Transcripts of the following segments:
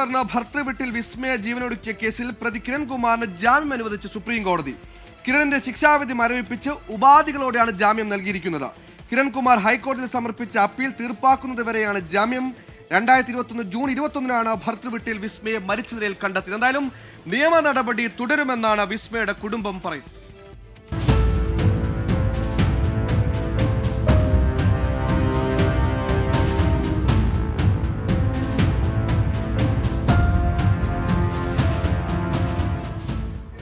തുടർന്ന് ഭർത്തൃവീട്ടിൽ വിസ്മയ ജീവനൊടുക്കിയ കേസിൽ പ്രതി കിരൺകുമാറിന് ജാമ്യം അനുവദിച്ച് സുപ്രീം കോടതി. കിരണിന്റെ ശിക്ഷാവിധി മരവിപ്പിച്ച് ഉപാധികളോടെയാണ് ജാമ്യം നൽകിയിരിക്കുന്നത്. കിരൺകുമാർ ഹൈക്കോടതിയിൽ സമർപ്പിച്ച അപ്പീൽ തീർപ്പാക്കുന്നതുവരെയാണ് ജാമ്യം. രണ്ടായിരത്തി ഇരുപത്തൊന്ന് ജൂൺ ഇരുപത്തൊന്നിനാണ് ഭർത്തൃവീട്ടിൽ വിസ്മയെ മരിച്ച നിലയിൽ കണ്ടെത്തിയത്. എന്തായാലും നിയമ നടപടി തുടരുമെന്നാണ് വിസ്മയുടെ കുടുംബം പറയുന്നത്.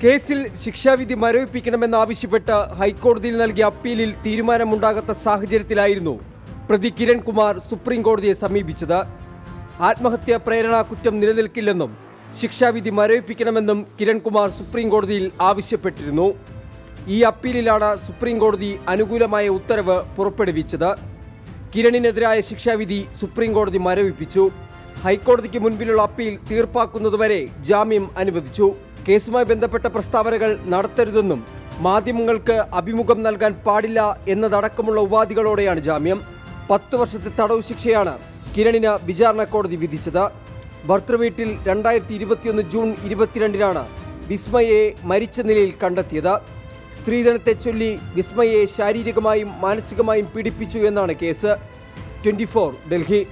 കേസിൽ ശിക്ഷാവിധി മരവിപ്പിക്കണമെന്നാവശ്യപ്പെട്ട് ഹൈക്കോടതിയിൽ നൽകിയ അപ്പീലിൽ തീരുമാനമുണ്ടാകാത്ത സാഹചര്യത്തിലായിരുന്നു പ്രതി കിരൺകുമാർ സുപ്രീം കോടതിയെ സമീപിച്ചത്. ആത്മഹത്യാ പ്രേരണാ കുറ്റം നിലനിൽക്കില്ലെന്നും ശിക്ഷാവിധി മരവിപ്പിക്കണമെന്നും കിരൺകുമാർ സുപ്രീം കോടതിയിൽ ആവശ്യപ്പെട്ടിരുന്നു. ഈ അപ്പീലിലാണ് സുപ്രീം കോടതി അനുകൂലമായ ഉത്തരവ് പുറപ്പെടുവിച്ചത്. കിരണിനെതിരായ ശിക്ഷാവിധി സുപ്രീം കോടതി മരവിപ്പിച്ചു. ഹൈക്കോടതിക്ക് മുൻപിലുള്ള അപ്പീൽ തീർപ്പാക്കുന്നതുവരെ ജാമ്യം അനുവദിച്ചു. കേസുമായി ബന്ധപ്പെട്ട പ്രസ്താവനകൾ നടത്തരുതെന്നും മാധ്യമങ്ങൾക്ക് അഭിമുഖം നൽകാൻ പാടില്ല എന്നതടക്കമുള്ള ഉപാധികളോടെയാണ് ജാമ്യം. പത്തു വർഷത്തെ തടവ് ശിക്ഷയാണ് കിരണിന് വിചാരണ കോടതി വിധിച്ചത്. ഭർത്തൃവീട്ടിൽ രണ്ടായിരത്തി ഇരുപത്തിയൊന്ന് ജൂൺ ഇരുപത്തിരണ്ടിനാണ് വിസ്മയെ മരിച്ച നിലയിൽ കണ്ടെത്തിയത്. സ്ത്രീധനത്തെ ചൊല്ലി വിസ്മയെ ശാരീരികമായും മാനസികമായും പീഡിപ്പിച്ചു എന്നാണ് കേസ്. ട്വന്റി ഡൽഹി.